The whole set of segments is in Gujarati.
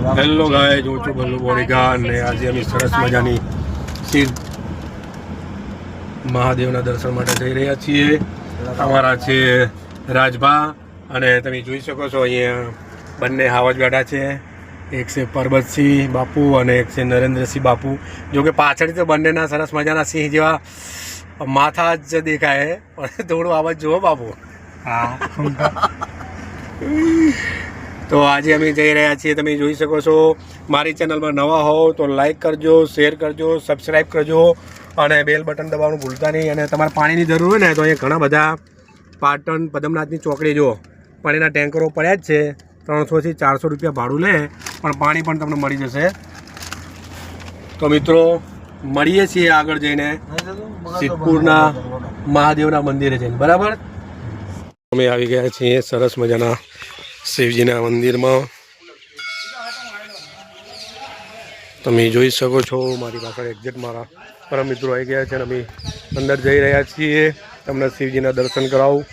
હેલો ગાય હું છું બલ્લુ બોરીગા અને આજે અમે સરસ મજાની સિદ્ધ મહાદેવના દર્શન માટે જઈ રહ્યા છીએ. અમારા છે રાજભા અને તમે જોઈ શકો છો અહીંયા બંને હાવજ બેઠા છે. એક છે પરબતસિંહ બાપુ અને એક છે નરેન્દ્રસિંહ બાપુ. જોકે પાછળ તો બંનેના સરસ મજાના સિંહ જેવા માથા જ દેખાય પણ થોડું આવાજ જુઓ બાપુ. તો આજે અમે જઈ રહ્યા છીએ, તમે જોઈ શકો છો. મારી ચેનલમાં નવા હોવ તો લાઇક કરજો શેર કરજો સબસ્ક્રાઈબ કરજો અને બેલ બટન દબાવવાનું ભૂલતા નહીં. અને તમારે પાણીની જરૂર હોય ને, તો અહીંયા ઘણા બધા પાટણ પદમનાથની ચોકડી જુઓ. પાણીના ટેન્કરો પડ્યા જ છે. ત્રણસોથી ચારસો રૂપિયા ભાડું લે, પણ પાણી પણ તમને મળી જશે. તો મિત્રો, મળીએ છીએ આગળ જઈને. સિદ્ધપુરના મહાદેવના મંદિરે જઈને. બરાબર? અમે આવી ગયા છીએ સરસ મજાના શિવજીના મંદિરમાં. તમે જોઈ શકો છો, મારી પાછળ એક્ઝેક્ટ મારા પરમ મિત્રો આવી ગયા છે અને અમે અંદર જઈ રહ્યા છીએ. તમને શિવજીના દર્શન કરાવું.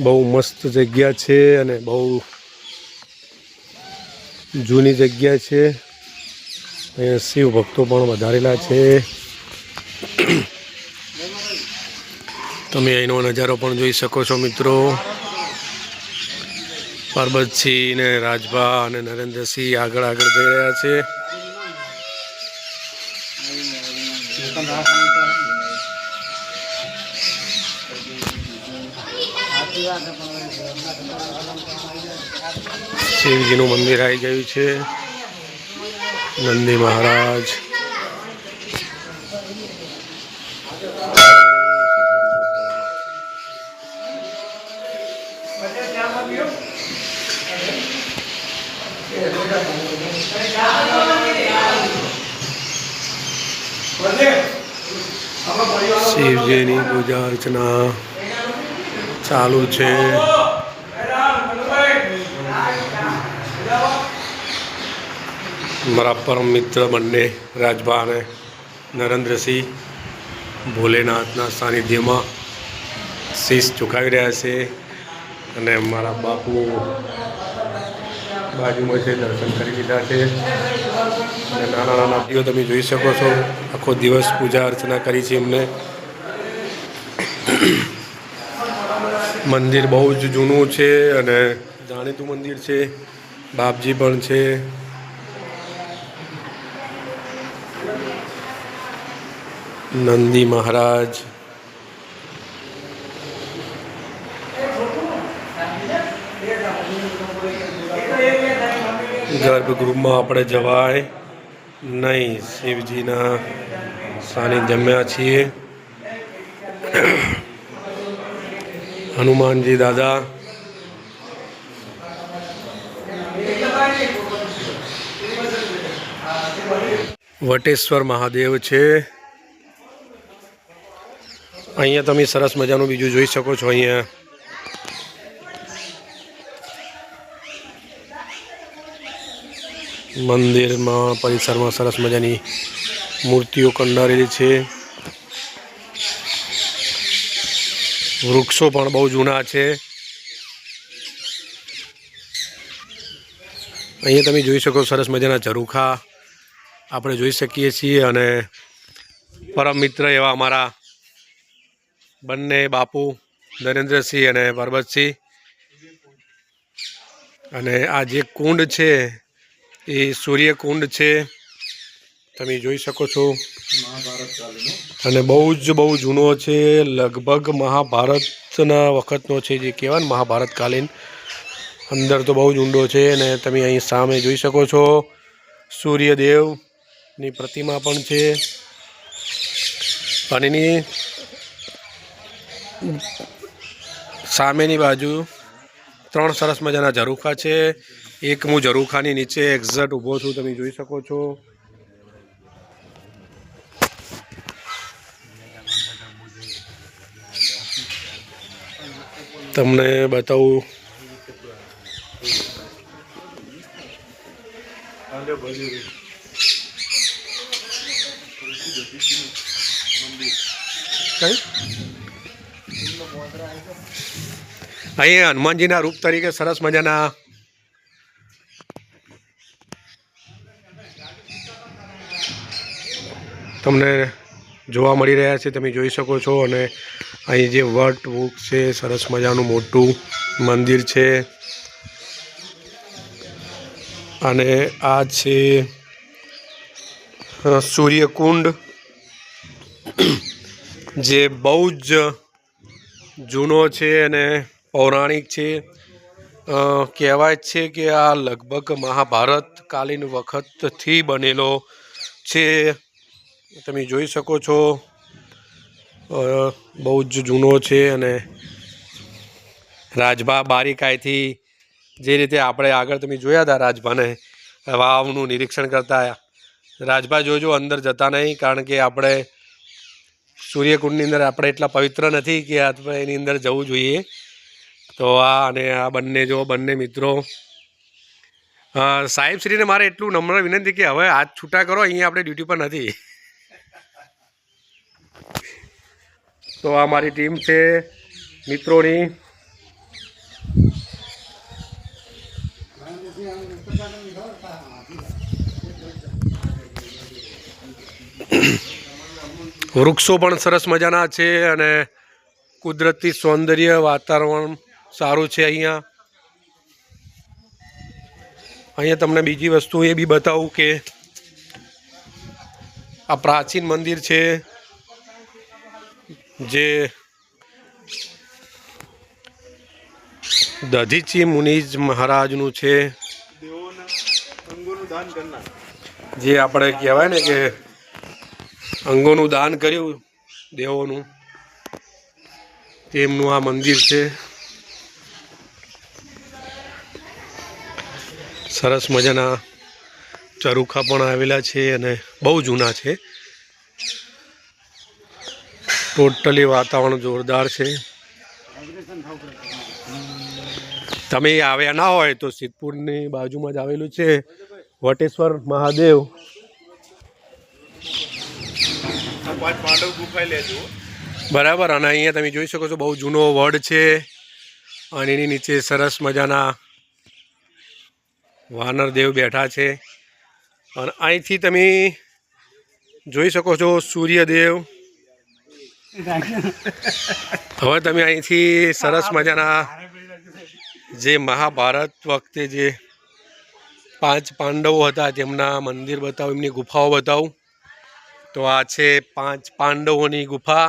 બહુ મસ્ત જગ્યા છે અને બહુ જૂની જગ્યા છે. અહીંયા શિવ ભક્તો પણ વધારેલા છે. તમે અહીંનો નજારો પણ જોઈ શકો છો મિત્રો. પાર્વતસિંહ ને રાજભા અને નરેન્દ્રસિંહ આગળ આગળ જઈ રહ્યા છે. શિવજીનું મંદિર આવી ગયું છે. નંદી મહારાજ. શિવજીની પૂજા અર્ચના. ચાલુ છે. મારા પરમ મિત્ર બંને, રાજભા અને નરેન્દ્રસિંહ ભોલેનાથના સાનિધ્યમાં શીશ ચુકાવી રહ્યા છે અને મારા બાપુ બાજુમાં છે, દર્શન કરી લીધા છે. અને નાના નાના ભાઈઓ તમે જોઈ શકો છો. આખો દિવસ પૂજા અર્ચના કરી છે એમને. મંદિર બહુ જ જૂનું છે અને જાણીતું મંદિર છે. બાપજી પણ છે. નંદી મહારાજ. ગર્ભગૃહમાં આપણે જવાય નહીં. શિવજીના સાનિધ્યમાં છીએ. હનુમાનજી દાદા વટેશ્વર મહાદેવ છે। અહીંયા તમે સરસ મજાનું બીજું જોઈ શકો છો અહીંયા. મંદિરમાં, પરિસરમાં સરસ મજાની મૂર્તિઓ કંડારેલી છે. વૃક્ષો પણ બહુ જૂના છે. અહીંયા તમે જોઈ શકો સરસ મજાના ઝરૂખા આપણે જોઈ શકીએ છીએ અને પરમ મિત્ર એવા અમારા બંને બાપુ નરેન્દ્રસિંહ અને પરબતસિંહ. અને આ જે કુંડ છે, એ સૂર્યકુંડ છે. તમે જોઈ શકો છો. અને બહુ જ બહુ જૂનો છે. લગભગ મહાભારતના વખતનો છે જે કહેવાય ને મહાભારતકાલીન. અંદર તો બહુ જ ઊંડો છે અને તમે અહીં સામે જોઈ શકો છો. સૂર્યદેવની પ્રતિમા પણ છે. અને એની સામેની બાજુ ત્રણ સરસ મજાના ઝરૂખા છે. એક હું ઝરૂખાની નીચે એક્ઝેક્ટ ઊભો છું તમે જોઈ શકો છો. તમને બતાવું. અહીંયા અહીં હનુમાનજીના રૂપ તરીકે સરસ મજાના તમને જોવા મળી રહ્યા છે, તમે જોઈ શકો છો અને અહીં જે વટ વૃક્ષ છે, સરસ મજાનું મોટું મંદિર છે. અને આ છે સૂર્યકુંડ. જે બહુ જ જૂનો છે અને પૌરાણિક છે. કહેવાય છે કે આ લગભગ મહાભારત કાલીન વખતથી બનેલો છે. તમે જોઈ શકો છો બહુ જ જૂનો છે અને રાજભા બારીકાઈથી જે રીતે આપણે આગળ તમે જોયા હતા રાજભાને વાવનું નિરીક્ષણ કરતા રાજભા જોજો અંદર જતા નહીં કારણ કે આપણે સૂર્યકુંડની અંદર આપણે એટલા પવિત્ર નથી કે આપણે એની અંદર જવું જોઈએ. તો આ અને આ બંને જો બંને મિત્રો. અ, સાહેબશ્રીને મારે એટલું નમ્ર વિનંતી કે હવે હાથ છૂટા કરો અહીંયા આપણે ડ્યુટી પર નથી. તો આ મારી ટીમ છે, મિત્રોની. વૃક્ષો પણ સરસ મજાના છે અને કુદરતી સૌંદર્ય વાતાવરણ સારું છે અહીંયા. અહીંયા તમને બીજી વસ્તુ એ બી બતાવું કે આ પ્રાચીન મંદિર છે. જે દધીચી મુનિજ મહારાજનું છે. જે આપણે કહેવાય ને કે અંગોનું દાન કર્યું દેવોનું. તેમનું આ મંદિર છે. સરસ મજાના ચરુખા પણ આવેલા છે અને બહુ જૂના છે. ટોટલી વાતાવરણ જોરદાર છે. તમે આવ્યા ના હોય તો સિદ્ધપુરની બાજુમાં જ આવેલું છે. વટેશ્વર મહાદેવ. બરાબર, અને અહીંયા તમે જોઈ શકો છો બહુ જૂનો વડ છે અને એની નીચે સરસ મજાના વાનરદેવ બેઠા છે. અને અહીંથી તમે જોઈ શકો છો સૂર્યદેવ. હવે તમે અહીંથી સરસ મજાના જે મહાભારત વખતે જે પાંચ પાંડવો હતા તેમના મંદિર બતાવું એમની ગુફાઓ બતાવું. તો આ છે પાંચ પાંડવોની ગુફા.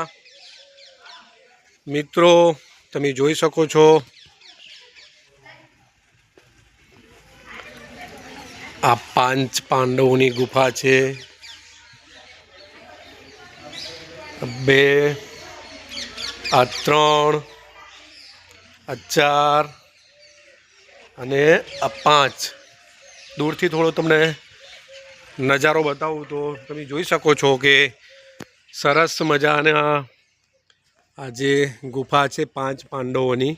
મિત્રો તમે જોઈ શકો છો. આ પાંચ પાંડવોની ગુફા છે. બે, આ ત્રણ, આ ચાર અને આ પાંચ. દૂરથી થોડો તમને નજારો બતાવું તો તમે જોઈ શકો છો કે સરસ મજાના આ જે ગુફા છે પાંચ પાંડવોની.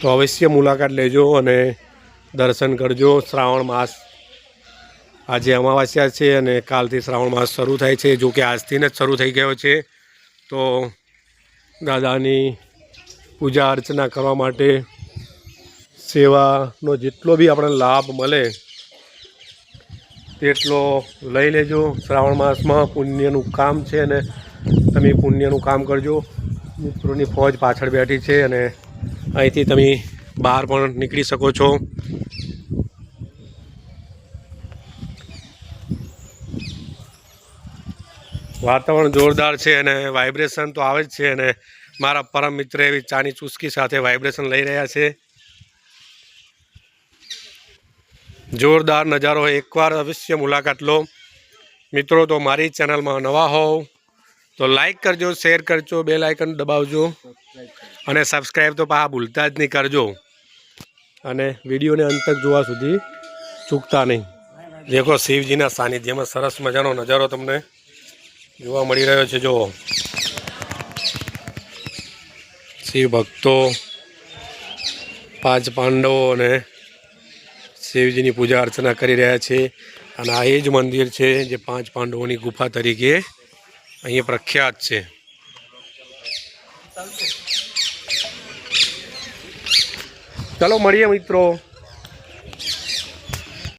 તો અવશ્ય મુલાકાત લેજો અને દર્શન કરજો. શ્રાવણ માસ આજે અમાવાસ્યા છે અને કાલથી શ્રાવણ માસ શરૂ થાય છે. જો કે આજથી જ શરૂ થઈ ગયો છે. તો દાદાની પૂજા અર્ચના કરવા માટે સેવાનો જેટલો બી આપણને લાભ મળે તેટલો લઈ લેજો. શ્રાવણ માસમાં પુણ્યનું કામ છે અને તમે પુણ્યનું કામ કરજો. મિત્રોની ફોજ પાછળ બેઠી છે અને અહીંથી તમે બહાર પણ નીકળી શકો છો. વાતાવરણ જોરદાર છે અને વાઇબ્રેશન તો આવે જ છે અને મારા પરમ મિત્ર એવી ચાની ચુસ્કી સાથે વાઇબ્રેશન લઈ રહ્યા છે. જોરદાર નજારો, એકવાર અવશ્ય મુલાકાત લો. મિત્રો, તો મારી ચેનલમાં નવા હોવ. તો લાઇક કરજો શેર કરજો બે લાઇકન દબાવજો. અને સબસ્ક્રાઈબ તો પા ભૂલતા જ નહીં, કરજો. અને વિડીયોને અંત જોવા સુધી ચૂકતા નહીં. દેખો શિવજીના સાનિધ્યમાં સરસ મજાનો નજારો તમને જોવા મળી રહ્યો છે જો શિવ ભક્તો, પાંચ પાંડવો અને શિવજીની પૂજા અર્ચના કરી રહ્યા છે. અને આ એ જ મંદિર છે, જે પાંચ પાંડવોની ગુફા તરીકે અહીંયા પ્રખ્યાત છે. ચાલો મળીએ મિત્રો.